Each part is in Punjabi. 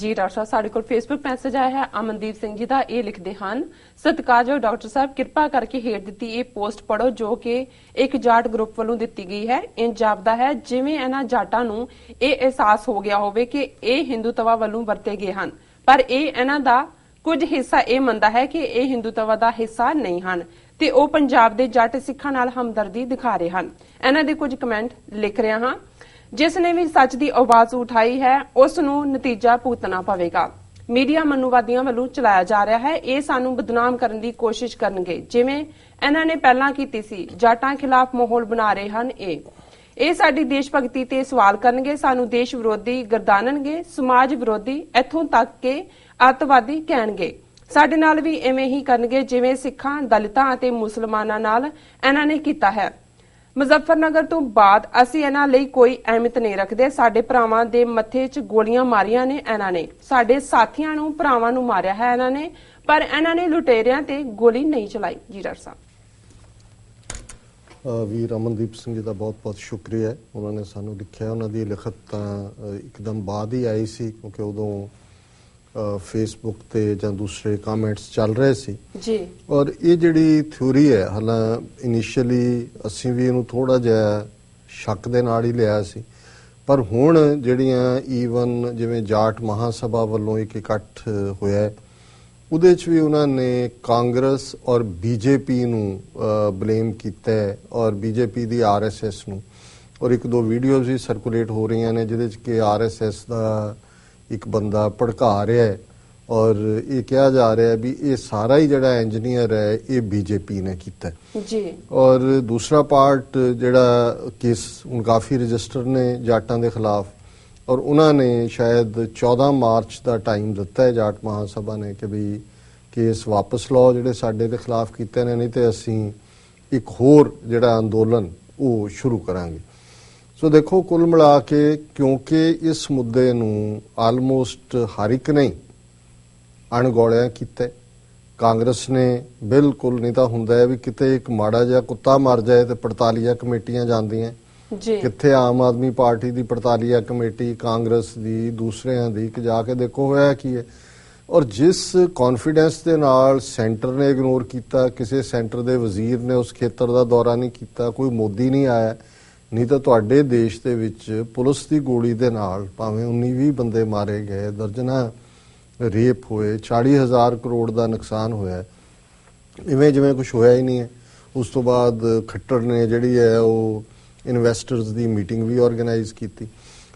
ਜੀ, ਡਾਕਟਰ ਸਾਹਿਬ, ਸਾਡੇ ਕੋਲ ਫੇਸਬੁੱਕ ਮੈਸੇਜ ਆਇਆ ਹੈ। ਅਮਨਦੀਪ ਸਿੰਘ ਜੀ ਦਾ ਇਹ ਲਿਖਦੇ ਹਨ, ਸਤਿਕਾਰਯੋਗ ਡਾਕਟਰ ਸਾਹਿਬ, ਕਿਰਪਾ ਕਰਕੇ ਹੇਠ ਦਿੱਤੀ ਇਹ ਪੋਸਟ ਪੜੋ ਜੋ ਕਿ ਇੱਕ ਜਾਟ ਗਰੁੱਪ ਵੱਲੋਂ ਦਿੱਤੀ ਗਈ ਹੈ। ਇਹ ਜਾਪਦਾ ਹੈ, ਜਿਵੇਂ ਇਹਨਾਂ ਜਾਟਾਂ ਨੂੰ ਇਹ ਅਹਿਸਾਸ ਹੋ ਗਿਆ ਹੋਵੇ ਕਿ ਇਹ ਹਿੰਦੂਤਵਾ ਵੱਲੋਂ ਵਰਤੇ ਗਏ ਹਨ। ਪਰ ਇਹ ਇਹਨਾਂ ਦਾ ਕੁਝ ਹਿੱਸਾ ਇਹ ਮੰਨਦਾ ਹੈ ਕਿ ਇਹ ਹਿੰਦੂਤਵਾ ਦਾ ਹਿੱਸਾ ਨਹੀਂ ਹਨ ਤੇ ਉਹ ਪੰਜਾਬ ਦੇ ਜੱਟ ਸਿੱਖਾਂ ਨਾਲ ਹਮਦਰਦੀ ਦਿਖਾ ਰਹੇ ਹਨ। ਇਹਨਾਂ ਦੇ ਕੁਝ ਕਮੈਂਟ ਲਿਖ ਰਿਹਾ ਹਾਂ। ਜਿਸ ਨੇ ਵੀ ਸੱਚ ਦੀ ਆਵਾਜ਼ ਉਠਾਈ ਹੈ ਉਸ ਨੂੰ ਨਤੀਜਾ ਭੁਗਤਣਾ ਪਵੇਗਾ। ਮੀਡੀਆ ਮਨੂਵਾਦੀਆਂ ਵੱਲੋਂ ਚਲਾਇਆ ਜਾ ਰਿਹਾ ਹੈ। ਇਹ ਸਾਨੂੰ ਬਦਨਾਮ ਕਰਨ ਦੀ ਕੋਸ਼ਿਸ਼ ਕਰਨਗੇ, ਜਿਵੇਂ ਇਹਨਾਂ ਨੇ ਪਹਿਲਾਂ ਕੀਤੀ ਸੀ। ਜਾਟਾਂ ਖਿਲਾਫ ਮਾਹੌਲ ਬਣਾ ਰਹੇ ਹਨ ਇਹ। ਇਹ ਸਾਡੀ ਦੇਸ਼ ਭਗਤੀ ਤੇ ਸਵਾਲ ਕਰਨਗੇ, ਸਾਨੂੰ ਦੇਸ਼ ਵਿਰੋਧੀ ਗਰਦਾਨਣਗੇ, ਸਮਾਜ ਵਿਰੋਧੀ ਇੱਥੋਂ ਤੱਕ ਕਿ ਅੱਤਵਾਦੀ ਕਹਿਣਗੇ। ਸਾਡੇ ਨਾਲ ਵੀ ਐਵੇਂ ਹੀ ਕਰਨਗੇ, ਜਿਵੇਂ ਸਿੱਖਾਂ, ਦਲਿਤਾਂ ਅਤੇ ਮੁਸਲਮਾਨਾਂ ਨਾਲ ਇਹਨਾਂ ਨੇ ਕੀਤਾ ਹੈ। ਮੁਜ਼ੱਫਰਨਗਰ ਤੋਂ ਬਾਅਦ ਅਸੀਂ ਇਹਨਾਂ ਲਈ ਕੋਈ ਅਹਿਮੀਅਤ ਨਹੀਂ ਰੱਖਦੇ। ਸਾਡੇ ਭਰਾਵਾਂ ਦੇ ਮੱਥੇ 'ਚ ਗੋਲੀਆਂ ਮਾਰੀਆਂ ਨੇ ਇਹਨਾਂ ਨੇ। ਸਾਡੇ ਸਾਥੀਆਂ ਨੂੰ, ਭਰਾਵਾਂ ਨੂੰ ਮਾਰਿਆ ਹੈ ਇਹਨਾਂ ਨੇ। ਪਰ ਇਹਨਾਂ ਨੇ ਲੁਟੇਰਿਆਂ ਤੇ ਗੋਲੀ ਨਹੀਂ ਚਲਾਈ। ਜੀ ਸਾਹਿਬ। ਵੀਰ ਅਮਨਦੀਪ ਸਿੰਘ ਜੀ ਦਾ ਬਹੁਤ-ਬਹੁਤ ਸ਼ੁਕਰੀਆ ਉਹਨਾਂ ਨੇ ਸਾਨੂੰ ਲਿਖਿਆ, ਉਹਨਾਂ ਦੀ ਲਿਖਤ ਤਾਂ ਇੱਕਦਮ ਬਾਅਦ ਹੀ ਆਈ ਸੀ, ਕਿਉਂਕਿ ਉਦੋਂ ਫੇਸਬੁੱਕ ਤੇ ਜਾਂ ਦੂਸਰੇ ਕਮੈਂਟਸ ਚੱਲ ਰਹੇ ਸੀ। ਜੀ। ਔਰ ਇਹ ਜਿਹੜੀ ਥਿਊਰੀ ਹੈ ਹਾਲਾਂ ਇਨੀਸ਼ੀਅਲੀ ਅਸੀਂ ਵੀ ਇਹਨੂੰ ਥੋੜਾ ਜਿਹਾ ਸ਼ੱਕ ਦੇ ਨਾਲ ਹੀ ਲਿਆ ਸੀ। ਪਰ ਹੁਣ ਜਿਹੜੀਆਂ ਈਵਨ ਜਿਵੇਂ ਜਾਟ ਮਹਾਸਭਾ ਵੱਲੋਂ ਇੱਕ ਇਕੱਠ ਹੋਇਆ ਹੈ ਉਹਦੇ 'ਚ ਵੀ ਉਹਨਾਂ ਨੇ ਕਾਂਗਰਸ ਔਰ ਬੀਜੇਪੀ ਨੂੰ ਬਲੇਮ ਕੀਤਾ ਹੈ ਔਰ ਬੀਜੇਪੀ ਦੀ ਆਰਐਸਐਸ ਨੂੰ। ਔਰ ਇੱਕ ਦੋ ਵੀਡੀਓਜ਼ ਵੀ ਸਰਕੂਲੇਟ ਹੋ ਰਹੀਆਂ ਨੇ ਜਿਹਦੇ 'ਚ ਕਿ ਆਰਐਸਐਸ ਦਾ ਇੱਕ ਬੰਦਾ ਭੜਕਾ ਰਿਹਾ ਹੈ ਔਰ ਇਹ ਕਿਹਾ ਜਾ ਰਿਹਾ ਹੈ ਵੀ ਇਹ ਸਾਰਾ ਹੀ ਜਿਹੜਾ ਇੰਜੀਨੀਅਰ ਹੈ ਇਹ ਬੀਜੇਪੀ ਨੇ ਕੀਤਾ ਜੀ। ਔਰ ਦੂਸਰਾ ਪਾਰਟ ਜਿਹੜਾ ਕੇਸ ਹੁਣ ਕਾਫੀ ਰਜਿਸਟਰ ਨੇ ਜਾਟਾਂ ਦੇ ਖਿਲਾਫ ਔਰ ਉਹਨਾਂ ਨੇ ਸ਼ਾਇਦ 14 ਮਾਰਚ ਦਾ ਟਾਈਮ ਦਿੱਤਾ ਹੈ ਜਾਟ ਮਹਾਸਭਾ ਨੇ ਕਿ ਵੀ ਕੇਸ ਵਾਪਸ ਲਓ ਜਿਹੜੇ ਸਾਡੇ ਦੇ ਖਿਲਾਫ ਕੀਤੇ ਨੇ ਨਹੀਂ ਤੇ ਅਸੀਂ ਇੱਕ ਹੋਰ ਜਿਹੜਾ ਅੰਦੋਲਨ ਉਹ ਸ਼ੁਰੂ ਕਰਾਂਗੇ। ਸੋ ਦੇਖੋ ਕੁੱਲ ਮਿਲਾ ਕੇ ਕਿਉਂਕਿ ਇਸ ਮੁੱਦੇ ਨੂੰ ਆਲਮੋਸਟ ਹਰ ਇੱਕ ਨਹੀਂ ਅਣਗੌਲਿਆ ਕੀਤਾ। ਕਾਂਗਰਸ ਨੇ ਬਿਲਕੁਲ ਨਹੀਂ ਤਾਂ ਹੁੰਦਾ ਹੈ ਵੀ ਕਿਤੇ ਇੱਕ ਮਾੜਾ ਜਿਹਾ ਕੁੱਤਾ ਮਰ ਜਾਏ ਤੇ 45 ਕਮੇਟੀਆਂ ਜਾਂਦੀਆਂ। ਜੀ। ਕਿੱਥੇ ਆਮ ਆਦਮੀ ਪਾਰਟੀ ਦੀ 45 ਕਮੇਟੀ ਕਾਂਗਰਸ ਦੀ ਦੂਸਰਿਆਂ ਦੀ ਕਿ ਜਾ ਕੇ ਦੇਖੋ ਹੋਇਆ ਕੀ ਹੈ। ਔਰ ਜਿਸ ਕੌਨਫੀਡੈਂਸ ਦੇ ਨਾਲ ਸੈਂਟਰ ਨੇ ਇਗਨੋਰ ਕੀਤਾ ਕਿਸੇ ਸੈਂਟਰ ਦੇ ਵਜ਼ੀਰ ਨੇ ਉਸ ਖੇਤਰ ਦਾ ਦੌਰਾ ਨਹੀਂ ਕੀਤਾ ਕੋਈ ਮੋਦੀ ਨਹੀਂ ਆਇਆ ਨਹੀਂ ਤਾਂ ਤੁਹਾਡੇ ਦੇਸ਼ ਦੇ ਵਿੱਚ ਪੁਲਿਸ ਦੀ ਗੋਲੀ ਦੇ ਨਾਲ ਭਾਵੇਂ 19-20 ਬੰਦੇ ਮਾਰੇ ਗਏ ਦਰਜਨਾ ਰੇਪ ਹੋਏ 40000 ਕਰੋੜ ਦਾ ਨੁਕਸਾਨ ਹੋਇਆ। ਇਵੇਂ ਜਿਵੇਂ ਕੁਝ ਹੋਇਆ ਹੀ ਨਹੀਂ ਹੈ। ਉਸ ਤੋਂ ਬਾਅਦ ਖੱਟਰ ਨੇ ਜਿਹੜੀ ਹੈ ਉਹ ਇਨਵੈਸਟਰਸ ਦੀ ਮੀਟਿੰਗ ਵੀ ਆਰਗੇਨਾਈਜ਼ ਕੀਤੀ।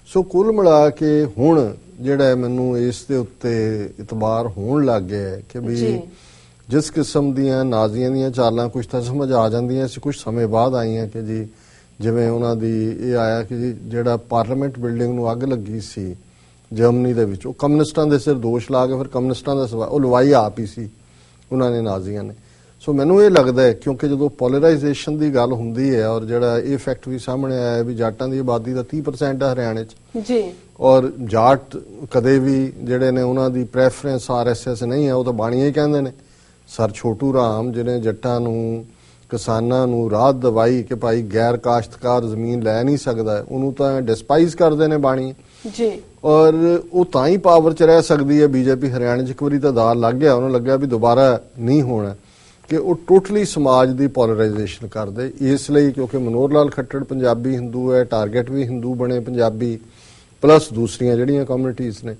ਸੋ ਕੁੱਲ ਮਿਲਾ ਕੇ ਹੁਣ ਜਿਹੜਾ ਮੈਨੂੰ ਇਸ ਦੇ ਉੱਤੇ ਇਤਬਾਰ ਹੋਣ ਲੱਗ ਗਿਆ ਹੈ ਕਿ ਵੀ। ਜਿਸ ਕਿਸਮ ਦੀਆਂ ਨਾਜ਼ੀਆਂ ਦੀਆਂ ਚਾਲਾਂ ਕੁਝ ਤਾਂ ਸਮਝ ਆ ਜਾਂਦੀਆਂ ਸੀ ਕੁਝ ਸਮੇਂ ਬਾਅਦ ਆਈਆਂ ਕਿ ਜੀ ਜਿਵੇਂ ਉਹਨਾਂ ਦੀ ਇਹ ਆਇਆ ਕਿ ਜਿਹੜਾ ਪਾਰਲੀਮੈਂਟ ਬਿਲਡਿੰਗ ਨੂੰ ਅੱਗ ਲੱਗੀ ਸੀ ਜਰਮਨੀ ਦੇ ਵਿੱਚ ਉਹ ਕਮਿਊਨਿਸਟਾਂ ਦੇ ਸਿਰ ਦੋਸ਼ ਲਾ ਕੇ ਫਿਰ ਕਮਿਊਨਿਸਟਾਂ ਦਾ ਸਵਾ ਉਹ ਲਵਾਈ ਆਪ ਹੀ ਸੀ ਉਹਨਾਂ ਨੇ ਨਾਜ਼ੀਆਂ ਨੇ। ਸੋ ਮੈਨੂੰ ਇਹ ਲੱਗਦਾ ਹੈ ਕਿਉਂਕਿ ਜਦੋਂ ਪੋਲਰਾਈਜੇਸ਼ਨ ਦੀ ਗੱਲ ਹੁੰਦੀ ਹੈ ਔਰ ਜਿਹੜਾ ਇਹ ਫੈਕਟ ਵੀ ਸਾਹਮਣੇ ਆਇਆ ਹੈ ਵੀ ਜਾਟਾਂ ਦੀ ਆਬਾਦੀ ਦਾ 30% ਹੈ ਹਰਿਆਣੇ 'ਚ। ਜੀ। ਔਰ ਜਾਟ ਕਦੇ ਵੀ ਜਿਹੜੇ ਨੇ ਉਹਨਾਂ ਦੀ ਪ੍ਰੈਫਰੈਂਸ ਆਰਐਸਐਸ ਨਹੀਂ ਹੈ ਉਹ ਤਾਂ ਬਾਣੀਆਂ ਹੀ ਕਹਿੰਦੇ ਨੇ। ਸਰ ਛੋਟੂ ਰਾਮ ਜਿਹਨੇ ਜੱਟਾਂ ਨੂੰ ਕਿਸਾਨਾਂ ਨੂੰ ਰਾਹ ਦਵਾਈ ਕਿ ਭਾਈ ਗੈਰ ਕਾਸ਼ਤਕਾਰ ਜ਼ਮੀਨ ਲੈ ਨਹੀਂ ਸਕਦਾ ਉਹਨੂੰ ਤਾਂ ਡਿਸਪਾਈਜ਼ ਕਰਦੇ ਨੇ ਬਾਣੀ। ਜੀ। ਔਰ ਉਹ ਤਾਂ ਹੀ ਪਾਵਰ 'ਚ ਰਹਿ ਸਕਦੀ ਹੈ। ਬੀਜੇਪੀ ਹਰਿਆਣਾ 'ਚ ਇੱਕ ਵਾਰੀ ਤਾਂ ਦਾਲ ਲੱਗ ਗਿਆ ਉਹਨੂੰ ਲੱਗਿਆ ਵੀ ਦੁਬਾਰਾ ਨਹੀਂ ਹੋਣਾ। ਕਿ ਉਹ ਟੋਟਲੀ ਸਮਾਜ ਦੀ ਪੋਲਰਾਈਜੇਸ਼ਨ ਕਰਦੇ। ਇਸ ਲਈ ਕਿਉਂਕਿ ਮਨੋਹਰ ਲਾਲ ਖੱਟੜ ਪੰਜਾਬੀ ਹਿੰਦੂ ਹੈ ਟਾਰਗੇਟ ਵੀ ਹਿੰਦੂ ਬਣੇ ਪੰਜਾਬੀ ਪਲੱਸ ਦੂਸਰੀਆਂ ਜਿਹੜੀਆਂ ਕਮਿਊਨਿਟੀਆਂ ਨੇ।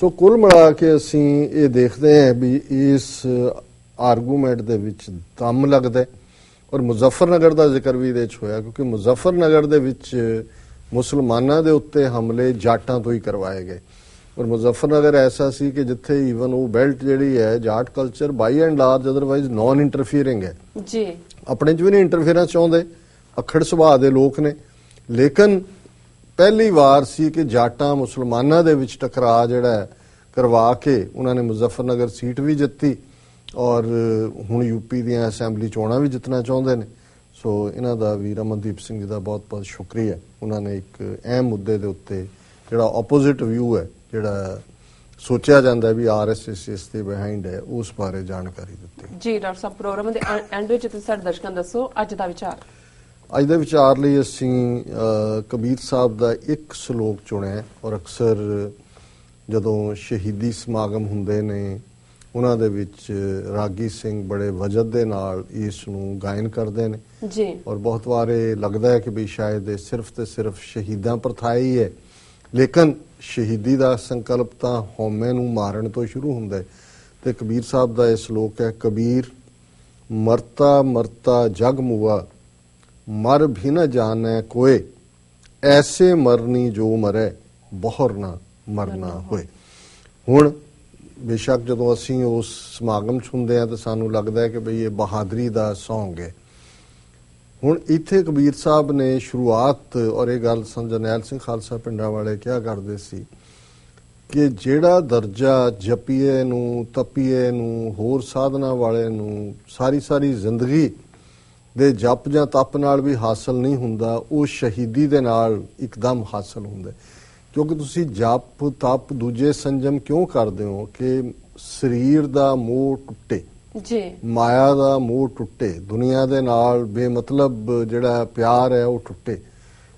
ਸੋ ਕੁੱਲ ਮਿਲਾ ਕੇ ਅਸੀਂ ਇਹ ਦੇਖਦੇ ਹਾਂ ਵੀ ਇਸ ਆਰਗੂਮੈਂਟ ਦੇ ਵਿੱਚ ਦਮ ਲੱਗਦਾ ਹੈ। ਔਰ ਮੁਜ਼ੱਫਰਨਗਰ ਦਾ ਜ਼ਿਕਰ ਵੀ ਇਹਦੇ 'ਚ ਹੋਇਆ ਕਿਉਂਕਿ ਮੁਜ਼ੱਫਰਨਗਰ ਦੇ ਵਿੱਚ ਮੁਸਲਮਾਨਾਂ ਦੇ ਉੱਤੇ ਹਮਲੇ ਜਾਟਾਂ ਤੋਂ ਹੀ ਕਰਵਾਏ ਗਏ। ਔਰ ਮੁਜ਼ੱਫਰਨਗਰ ਐਸਾ ਸੀ ਕਿ ਜਿੱਥੇ ਈਵਨ ਉਹ ਬੈਲਟ ਜਿਹੜੀ ਹੈ Jat culture by and large otherwise non interfering ਹੈ। ਜੀ। ਆਪਣੇ 'ਚ ਵੀ ਨਹੀਂ ਇੰਟਰਫੇਰੈਂਸ ਚਾਹੁੰਦੇ ਅਖੜ ਸੁਭਾਅ ਦੇ ਲੋਕ ਨੇ। ਲੇਕਿਨ ਪਹਿਲੀ ਵਾਰ ਸੀ ਕਿ ਜਾਟਾਂ ਮੁਸਲਮਾਨਾਂ ਦੇ ਵਿੱਚ ਟਕਰਾਅ ਜਿਹੜਾ ਹੈ ਕਰਵਾ ਕੇ ਉਹਨਾਂ ਨੇ ਮੁਜ਼ੱਫਰਨਗਰ ਸੀਟ ਵੀ ਜਿੱਤੀ। ਔਰ ਹੁਣ ਯੂਪੀ ਦੀਆਂ ਅਸੈਂਬਲੀ ਚੋਣਾਂ ਵੀ ਜਿੱਤਣਾ ਚਾਹੁੰਦੇ ਨੇ। ਸੋ ਇਹਨਾਂ ਦਾ ਵੀਰ ਅਮਨਦੀਪ ਸਿੰਘ ਜੀ ਦਾ ਬਹੁਤ-ਬਹੁਤ ਸ਼ੁਕਰੀਆ। ਉਹਨਾਂ ਨੇ ਇੱਕ ਅਹਿਮ ਮੁੱਦੇ ਦੇ ਉੱਤੇ ਜਿਹੜਾ ਆਪੋਜ਼ਿਟ ਵਿਊ ਹੈ ਜਿਹੜਾ ਸੋਚਿਆ ਜਾਂਦਾ ਵੀ ਆਰਐਸਐਸ ਇਸ ਦੇ ਬਿਹਾਈਂਡ ਹੈ ਉਸ ਬਾਰੇ ਜਾਣਕਾਰੀ ਦਿੱਤੀ। ਜੀ ਡਾਕਟਰ ਸਾਹਿਬ ਪ੍ਰੋਗਰਾਮ ਦੇ ਐਂਡ ਵਿੱਚ ਤੁਸੀਂ ਸਾਡੇ ਦਰਸ਼ਕਾਂ ਨੂੰ ਦੱਸੋ ਅੱਜ ਦਾ ਵਿਚਾਰ? ਅੱਜ ਦੇ ਵਿਚਾਰ ਲਈ ਅਸੀਂ ਕਬੀਰ ਸਾਹਿਬ ਦਾ ਇੱਕ ਸ਼ਲੋਕ ਚੁਣਿਆ ਔਰ ਅਕਸਰ ਜਦੋਂ ਸ਼ਹੀਦੀ ਸਮਾਗਮ ਹੁੰਦੇ ਨੇ ਉਹਨਾਂ ਦੇ ਵਿੱਚ ਰਾਗੀ ਸਿੰਘ ਬੜੇ ਵਜਦ ਦੇ ਨਾਲ ਇਸ ਨੂੰ ਗਾਇਨ ਕਰਦੇ ਨੇ। ਜੀ। ਔਰ ਬਹੁਤ ਵਾਰ ਇਹ ਲੱਗਦਾ ਹੈ ਕਿ ਵੀ ਸ਼ਾਇਦ ਇਹ ਸਿਰਫ ਤੇ ਸਿਰਫ ਸ਼ਹੀਦਾਂ ਪ੍ਰਥਾ ਹੀ। ਹੈ ਲੇਕਿਨ ਸ਼ਹੀਦੀ ਦਾ ਸੰਕਲਪ ਤਾਂ ਹਉਮੈ ਨੂੰ ਮਾਰਨ ਤੋਂ ਸ਼ੁਰੂ ਹੁੰਦਾ ਹੈ। ਤੇ ਕਬੀਰ ਸਾਹਿਬ ਦਾ ਇਹ ਸ਼ਲੋਕ ਹੈ ਕਬੀਰ ਮਰਤਾ ਮਰਤਾ ਜਗ ਮੁਆ ਮਰ ਵੀ ਨ ਜਾਣੈ ਕੋਏ ਐਸੇ ਮਰਨੀ ਜੋ ਮਰੈ ਬਹੁਰ ਨਾ ਮਰਨਾ ਹੋਏ। ਹੁਣ ਬੇਸ਼ੱਕ ਜਦੋਂ ਅਸੀਂ ਉਸ ਸਮਾਗਮ 'ਚ ਹੁੰਦੇ ਆ ਤਾਂ ਸਾਨੂੰ ਲੱਗਦਾ ਹੈ ਕਿ ਭਈ ਇਹ ਬਹਾਦਰੀ ਦਾ ਸੌਂਗ ਹੈ। ਹੁਣ ਇੱਥੇ ਕਬੀਰ ਸਾਹਿਬ ਨੇ ਸ਼ੁਰੂਆਤ ਔਰ ਇਹ ਗੱਲ ਸੰਤ ਜਰਨੈਲ ਸਿੰਘ ਖਾਲਸਾ ਪਿੰਡਾਂ ਵਾਲੇ ਕਿਹਾ ਕਰਦੇ ਸੀ ਕਿ ਜਿਹੜਾ ਦਰਜਾ ਜਪੀਏ ਨੂੰ, ਤਪੀਏ ਨੂੰ, ਹੋਰ ਸਾਧਨਾ ਵਾਲੇ ਨੂੰ ਸਾਰੀ ਸਾਰੀ ਜ਼ਿੰਦਗੀ ਦੇ ਜਪ ਜਾਂ ਤਪ ਨਾਲ ਵੀ ਹਾਸਲ ਨਹੀਂ ਹੁੰਦਾ, ਉਹ ਸ਼ਹੀਦੀ ਦੇ ਨਾਲ ਇੱਕਦਮ ਹਾਸਲ ਹੁੰਦਾ। ਕਿਉਂਕਿ ਤੁਸੀਂ ਜਪ ਤਪ ਦੂਜੇ ਸੰਜਮ ਕਿਉਂ ਕਰਦੇ ਹੋ ਕਿ ਸਰੀਰ ਦਾ ਮੋਹ ਟੁੱਟੇ ਜੀ ਮਾਇਆ ਦਾ ਮੋਹ ਟੁੱਟੇ ਦੁਨੀਆ ਦੇ ਨਾਲ ਬੇਮਤਲਬ ਜਿਹੜਾ ਪਿਆਰ ਹੈ ਉਹ ਟੁੱਟੇ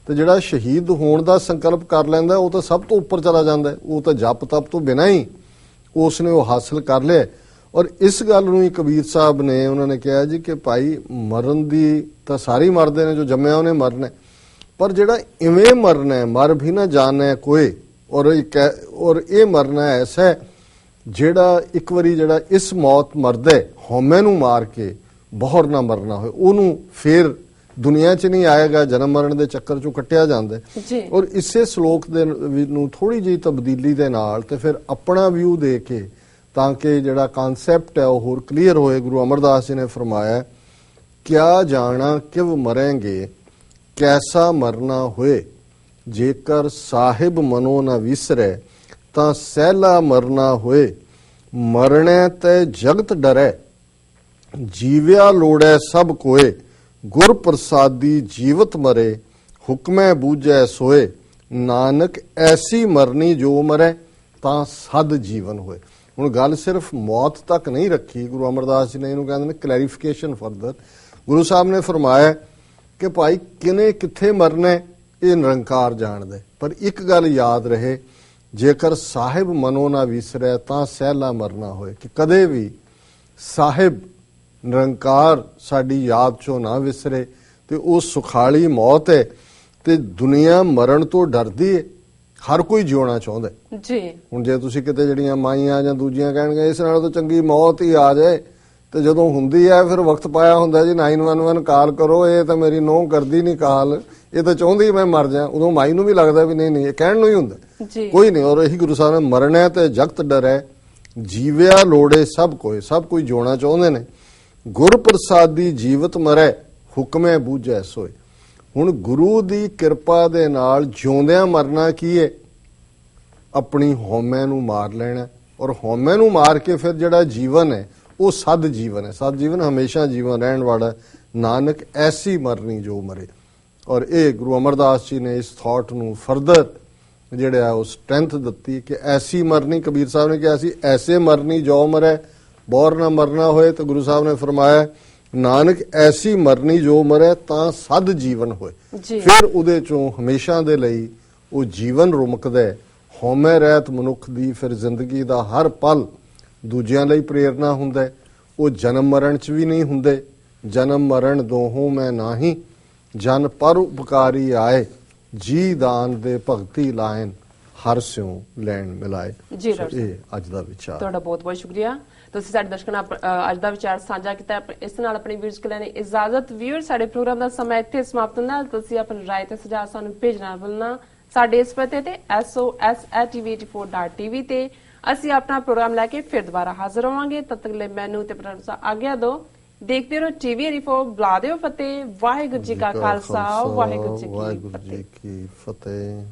ਤੇ ਜਿਹੜਾ ਸ਼ਹੀਦ ਹੋਣ ਦਾ ਸੰਕਲਪ ਕਰ ਲੈਂਦਾ ਉਹ ਤਾਂ ਸਭ ਤੋਂ ਉੱਪਰ ਚਲਾ ਜਾਂਦਾ। ਉਹ ਤਾਂ ਜਪ ਤਪ ਤੋਂ ਬਿਨਾਂ ਹੀ ਉਸ ਨੇ ਉਹ ਹਾਸਲ ਕਰ ਲਿਆ ਔਰ ਇਸ ਗੱਲ ਨੂੰ ਹੀ ਕਬੀਰ ਸਾਹਿਬ ਨੇ ਉਹਨਾਂ ਨੇ ਕਿਹਾ ਜੀ ਕਿ ਭਾਈ ਮਰਨ ਦੀ ਤਾਂ ਸਾਰੇ ਮਰਦੇ ਨੇ ਜੋ ਜੰਮਿਆ ਉਹਨੇ ਮਰਨਾ। ਪਰ ਜਿਹੜਾ ਇਵੇਂ ਮਰਨਾ ਹੈ ਮਰ ਵੀ ਨਾ ਜਾਣੈ ਕੋਈ ਔਰ ਔਰ ਇਹ ਮਰਨਾ ਐਸਾ ਜਿਹੜਾ ਇੱਕ ਵਾਰੀ ਜਿਹੜਾ ਇਸ ਮੌਤ ਮਰਦਾ ਹੈ, ਹਉਮੈ ਨੂੰ ਮਾਰ ਕੇ ਬਹੁਰ ਨਾ ਮਰਨਾ ਹੋਏ ਉਹਨੂੰ ਫੇਰ ਦੁਨੀਆ 'ਚ ਨਹੀਂ ਆਏਗਾ ਜਨਮ ਮਰਨ ਦੇ ਚੱਕਰ 'ਚੋਂ ਕੱਟਿਆ ਜਾਂਦਾ ਔਰ ਇਸੇ ਸ਼ਲੋਕ ਦੇ ਨੂੰ ਥੋੜੀ ਜਿਹੀ ਤਬਦੀਲੀ ਦੇ ਨਾਲ ਤੇ ਫਿਰ ਆਪਣਾ ਵਿਊ ਦੇ ਕੇ ਤਾਂ ਕਿ ਜਿਹੜਾ ਕਨਸੈਪਟ ਹੈ ਉਹ ਹੋਰ ਕਲੀਅਰ ਹੋਏ ਗੁਰੂ ਅਮਰਦਾਸ ਜੀ ਨੇ ਫਰਮਾਇਆ ਕਿਆ ਜਾਣਾ ਕਿਵ ਮਰਾਂਗੇ ਕੈਸਾ ਮਰਨਾ ਹੋਏ? ਜੇਕਰ ਸਾਹਿਬ ਮਨੋ ਨਾ ਵਿਸਰੈ, ਤਾਂ ਸਹਿਲਾ ਮਰਨਾ ਹੋਏ। ਮਰਣੈ ਤੇ ਜਗਤ ਡਰੈ, ਜੀਵਿਆ ਲੋੜੈ ਸਭ ਕੋਏ। ਗੁਰ ਪ੍ਰਸਾਦੀ ਜੀਵਤ ਮਰੇ, ਹੁਕਮੈ ਬੂਝੈ ਸੋਏ। ਨਾਨਕ ਐਸੀ ਮਰਨੀ ਜੋ ਮਰੈ, ਤਾਂ ਸਦ ਜੀਵਨ ਹੋਏ। ਹੁਣ ਗੱਲ ਸਿਰਫ ਮੌਤ ਤੱਕ ਨਹੀਂ ਰੱਖੀ, ਗੁਰੂ ਅਮਰਦਾਸ ਜੀ ਨੇ ਇਹਨੂੰ ਕਹਿੰਦੇ ਨੇ ਕਲੈਰੀਫਿਕੇਸ਼ਨ ਫਰਦਰ ਗੁਰੂ ਸਾਹਿਬ ਨੇ ਫਰਮਾਇਆ ਕਿ ਭਾਈ ਕਿਨੇ ਕਿੱਥੇ ਮਰਨਾ ਇਹ ਨਿਰੰਕਾਰ ਜਾਣਦਾ। ਪਰ ਇੱਕ ਗੱਲ ਯਾਦ ਰਹੇ ਜੇਕਰ ਸਾਹਿਬ ਮਨੋ ਨਾ ਵਿਸਰੈ ਤਾਂ ਸਹਿਲਾ ਮਰਨਾ ਹੋਏ ਕਿ ਕਦੇ ਵੀ ਸਾਹਿਬ ਨਿਰੰਕਾਰ ਸਾਡੀ ਯਾਦ ਚੋਂ ਨਾ ਵਿਸਰੇ ਤੇ ਉਹ ਸੁਖਾਲੀ ਮੌਤ ਹੈ ਤੇ ਦੁਨੀਆ ਮਰਨ ਤੋਂ ਡਰਦੀ ਹੈ ਹਰ ਕੋਈ ਜਿਉਣਾ ਚਾਹੁੰਦਾ। ਜੀ ਹੁਣ ਜੇ ਤੁਸੀਂ ਕਿਤੇ ਜਿਹੜੀਆਂ ਮਾਈਆਂ ਜਾਂ ਦੂਜੀਆਂ ਕਹਿਣਗੇ ਇਸ ਨਾਲ ਤਾਂ ਚੰਗੀ ਮੌਤ ਹੀ ਆ ਜਾਏ ਤੇ ਜਦੋਂ ਹੁੰਦੀ ਹੈ ਫਿਰ ਵਕਤ ਪਾਇਆ ਹੁੰਦਾ ਜੀ 911 ਕਾਲ ਕਰੋ ਇਹ ਤਾਂ ਮੇਰੀ ਨੋਹ ਕਰਦੀ ਨਹੀਂ ਕਾਲ ਇਹ ਤਾਂ ਚਾਹੁੰਦੀ ਮੈਂ ਮਰ ਜਾ ਉਦੋਂ ਮਾਈ ਨੂੰ ਵੀ ਲੱਗਦਾ ਵੀ ਨਹੀਂ ਨਹੀਂ ਇਹ ਕਹਿਣ ਨੂੰ ਹੀ ਹੁੰਦਾ। ਕੋਈ ਨਹੀਂ ਔਰ ਇਹੀ ਗੁਰੂ ਸਾਹਿਬ ਨੇ ਮਰਨਾ ਤੇ ਜਗਤ ਡਰੈ ਜੀਵਿਆ ਲੋੜੇ ਸਭ ਕੋਈ ਸਭ ਕੋਈ ਜਿਉਣਾ ਚਾਹੁੰਦੇ ਨੇ। ਗੁਰ ਪ੍ਰਸਾਦੀ ਜੀਵਤ ਮਰੈ ਹੁਕਮੇ ਬੂਝੈ ਸੋਏ। ਹੁਣ ਗੁਰੂ ਦੀ ਕਿਰਪਾ ਦੇ ਨਾਲ ਜਿਉਂਦਿਆਂ ਮਰਨਾ ਕੀ ਹੈ ਆਪਣੀ ਹਉਮੈ ਨੂੰ ਮਾਰ ਲੈਣਾ। ਔਰ ਹਉਮੈ ਨੂੰ ਮਾਰ ਕੇ ਫਿਰ ਜਿਹੜਾ ਜੀਵਨ ਹੈ ਉਹ ਸਦ ਜੀਵਨ ਹੈ ਸਦ ਜੀਵਨ ਹਮੇਸ਼ਾ ਜੀਵਨ ਰਹਿਣ ਵਾਲਾ। ਨਾਨਕ ਐਸੀ ਮਰਨੀ ਜੋ ਮਰੇ ਔਰ ਇਹ ਗੁਰੂ ਅਮਰਦਾਸ ਜੀ ਨੇ ਇਸ ਥਾਟ ਨੂੰ ਫਰਦਰ ਜਿਹੜਾ ਉਹ ਸਟਰੈਂਥ ਦਿੱਤੀ ਕਿ ਐਸੀ ਮਰਨੀ ਕਬੀਰ ਸਾਹਿਬ ਨੇ ਕਿਹਾ ਸੀ ਐਸੇ ਮਰਨੀ ਜੋ ਮਰੇ ਬੌਰ ਨਾ ਮਰਨਾ ਹੋਏ ਤਾਂ ਗੁਰੂ ਸਾਹਿਬ ਨੇ ਫਰਮਾਇਆ ਨਾਨਕ ਐਸੀ ਮਰਨੀ ਜੋ ਮਰੇ ਤਾਂ ਸਦ ਜੀਵਨ ਹੋਏ। ਫਿਰ ਉਹਦੇ ਚੋਂ ਹਮੇਸ਼ਾ ਦੇ ਲਈ ਉਹ ਜੀਵਨ ਰੁਮਕਦਾ ਹਉਮੈ ਰਹਿਤ ਮਨੁੱਖ ਦੀ ਫਿਰ ਜ਼ਿੰਦਗੀ ਦਾ ਹਰ ਪਲ ਦੂਜਿਆਂ ਲਈ ਪ੍ਰੇਰਣਾ ਹੁੰਦਾ ਉਹ ਜਨਮ ਮਰਨ ਚ ਵੀ ਨਹੀਂ ਹੁੰਦੇ। ਜਨਮ ਮਰਨ ਦੋਹੋਂ ਮੈਂ ਨਾਹੀ। ਜਨ ਪਰ ਉਪਕਾਰੀ ਆਏ। ਜੀ ਦਾਨ ਦੇ ਭਗਤੀ ਲਾਇਨ ਹਰ ਸਿਉ ਲੈਣ ਮਿਲਾਏ। ਜੀ, ਇਹ ਅੱਜ ਦਾ ਵਿਚਾਰ। ਤੁਹਾਡਾ ਬਹੁਤ ਬਹੁਤ ਸ਼ੁਕਰੀਆ। ਤੁਸੀਂ ਸਾਡੇ ਦਰਸ਼ਕਾਂ ਨਾਲ ਅੱਜ ਦਾ ਵਿਚਾਰ ਸਾਂਝਾ ਕੀਤਾ ਇਸ ਨਾਲ ਆਪਣੇ ਵੀਰਸ ਕੋਲ ਲੈਣੇ ਇਜਾਜ਼ਤ ਵੀਰ ਸਾਡੇ ਪ੍ਰੋਗਰਾਮ ਦਾ ਸਮਾਂ ਇੱਥੇ ਸਮਾਪਤ ਹੁੰਦਾ। ਤੁਸੀਂ ਆਪਣੀ ਰਾਏ ਤੇ ਸੁਝਾਅ ਸਾਨੂੰ ਭੇਜਣਾ ਨਾ ਭੁੱਲਣਾ ਸਾਡੇ ਇਸ ਪਤੇ ਤੇ sos@tv84.tv ਤੇ। ਅਸੀਂ ਆਪਣਾ ਪ੍ਰੋਗਰਾਮ ਲੈ ਕੇ ਫਿਰ ਦੁਬਾਰਾ ਹਾਜ਼ਰ ਹੋਵਾਂਗੇ। ਤਦ ਤੱਕ ਲਈ ਮੈਨੂੰ ਤੇ ਪ੍ਰੋਫੈਸਰ ਆਗਿਆ ਦਿਓ। ਦੇਖਦੇ ਰਹੋ ਟੀਵੀ ਰਿਫੋ ਬੁਲਾ ਦਿਓ ਫਤਿਹ। ਵਾਹਿਗੁਰੂ ਜੀ ਕਾ ਖਾਲਸਾ ਵਾਹਿਗੁਰੂ ਜੀ ਕੀ ਫਤਿਹ।